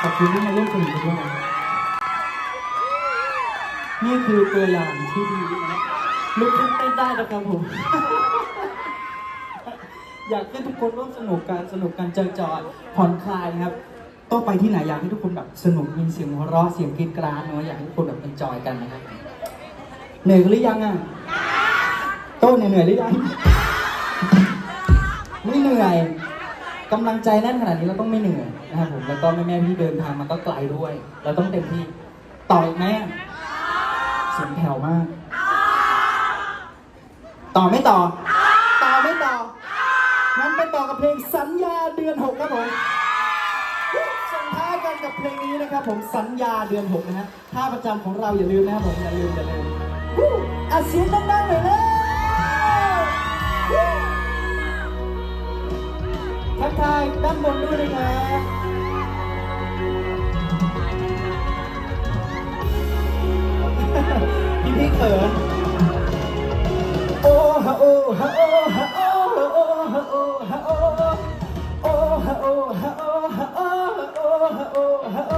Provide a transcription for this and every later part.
ขอบคุณที่มาร่วมสนุกกันด้วยนะนี่คือตัวอย่างที่ดีนะลุกขึ้นเต้นได้นะครับผม อยากให้ทุกคนร่วมสนุกกันสนุกกันจอยผ่อนคลายครับต้องไปที่ไหนอยากให้ทุกคนแบบสนุกมีเสียงหัวเราะเสียงกรีดกราดเนาะอยากให้ทุกคนแบบเอนจอยกันนะครับเหนื่อยกันหรือยังอะโต้นเหนื่อยหรือยังไม่เหนื่อย กำลังใจแน่นขนาดนี้เราต้องไม่เหนื่อยนะครับผมแล้วก็แม่แม่ๆที่เดินทางมาก็ไกลด้วย เราต้องเต็มที่ต่ออีกไหมอะเสียงแผ่วมาก ต่อไม่ต่อ ต่อไม่ต่องั้นไปต่อกับเพลงสัญญาเดือนหกครับผมส่งท้ายกันกับเพลงนี้นะครับผมสัญญาเดือนหกนะฮะท่าประจำของเราอย่าลืมนะครับผมอย่าลืมอย่าลืมอะเสียงดังๆหน่อยเลย ทักทายด้านบนด้วยนะครับพี่พี่เขินโอ้ฮะโอ้ฮะโอ้ฮะโอ้ฮะโอ้ฮะโอ้ฮะโอ้โอ้ฮะโอ้ฮะโอ้ฮะโอ้โอ้ฮะโอ้ฮะ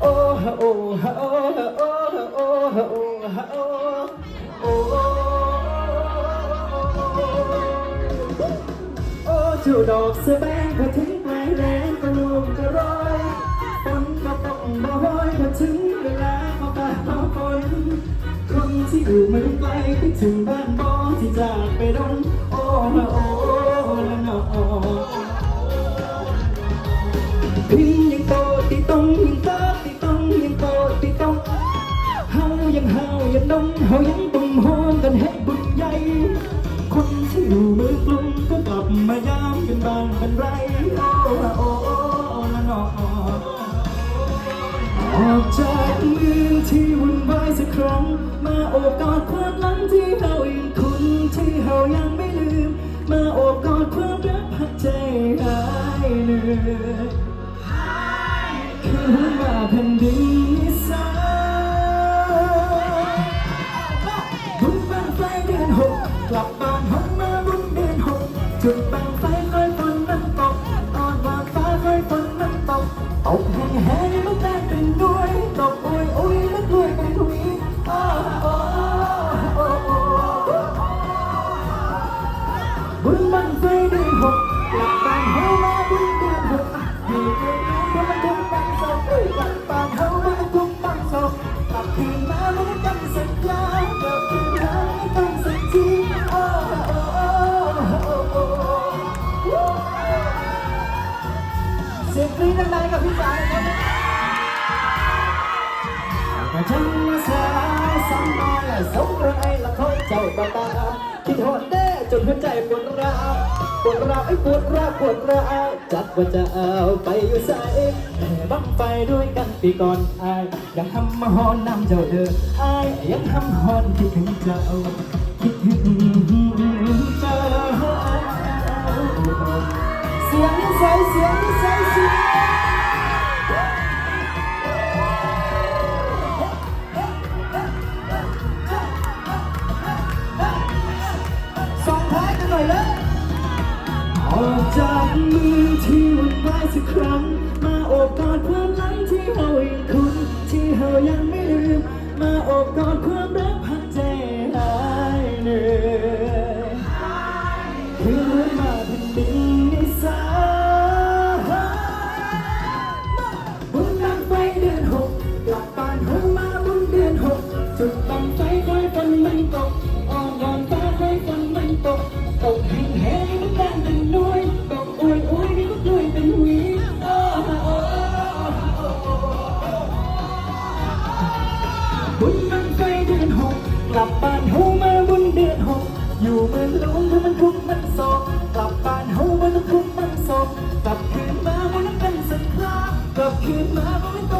โอ้โอ้ฮะโอ้ฮะโอ้ฮะโอ้โอ้ฮะโอ้ฮะโอ้โอ้โอ้ เจ้าดอกสะแบงพอถึงปลายแรงก็รวมก็ร้อยฝนก็ต้องบ่อยพอถึงเวลามาฟ้ามาฝนคนที่อยู่เมืองไกลคิดถึงบ้านบอที่จากไปดนโอ้ละโอ้ละนอพี่ยังโตติตรงยังโตติตรงยังโตติตรงเฮายังเฮายังดงเฮายัง อยู่เมือกรุงก็กลับมายามกันบ้างเป็นไรโอ้ละโอ้ละนอออกจากเมืองที่วุ่นวายสักครั้ง มาโอบกอดความหลังที่เรายังคุ้นที่เรายังไม่ลืม มาโอบกอดความรักพักใจหายเหนื่อยคือว่าแผ่นดินนิสายบุญบังไฟเดือนหกกลับบ้าน หกจุดบังไฟค่อยฝนมันตกตอนวางฟ้าค่อยฝนมันตกตกแห้งแห้งมันแตกเป็นด้วยตกอุ้ยอุ้ยแล้ ยงกรี๊ดดังๆกับพี่จ๋าเลยครับมาจังมาสายสัมมาและสมรไอ้ละคอยเจ้าตาตาคิดหอดแน่จนหัวใจปวดร้าวปวดร้าวไอ้ปวดร้าวปวดร้าวจักว่าจะเอาไปอยู่ใส่แต่บังไฟด้วยกันปีก่อนไอายยังทำมาหอนนำเจ้าเด้อไอายยังทำหอนคิดถึงเจ้าคิดถึง เสียงนิสัยเสียงนิสัยเสียงส่งท้ายกันหน่อยเลยออกจากมือที่วุ่นวายสักครั้ง มาโอบกอดความหลังที่เรายังคุ้นที่เรายังไม่ลืม มาโอบกอดความรักพักใจหายเหนื่อยคืนมาแผ่นดิน จุดบังไฟคอยฝนมันตกอ่อนวอนฟ้าคอยฝนมันตก ตกแห้งแห้งมันแดงเป็นน้วยตกอวยอวยนี่ก็ด้วยเป็นหวีโอ้โอ้โอ้โอ้โอ้บุญบังไฟเดือนหกกลับบ้านเฮามาบุญเดือนหกอยู่เมืองหลวงถ้ามันทุกข์มันโศกกลับบ้านเฮามันทุกข์มันโศกกลับคืนมามันเป็นสักครา กลับคืนมามัน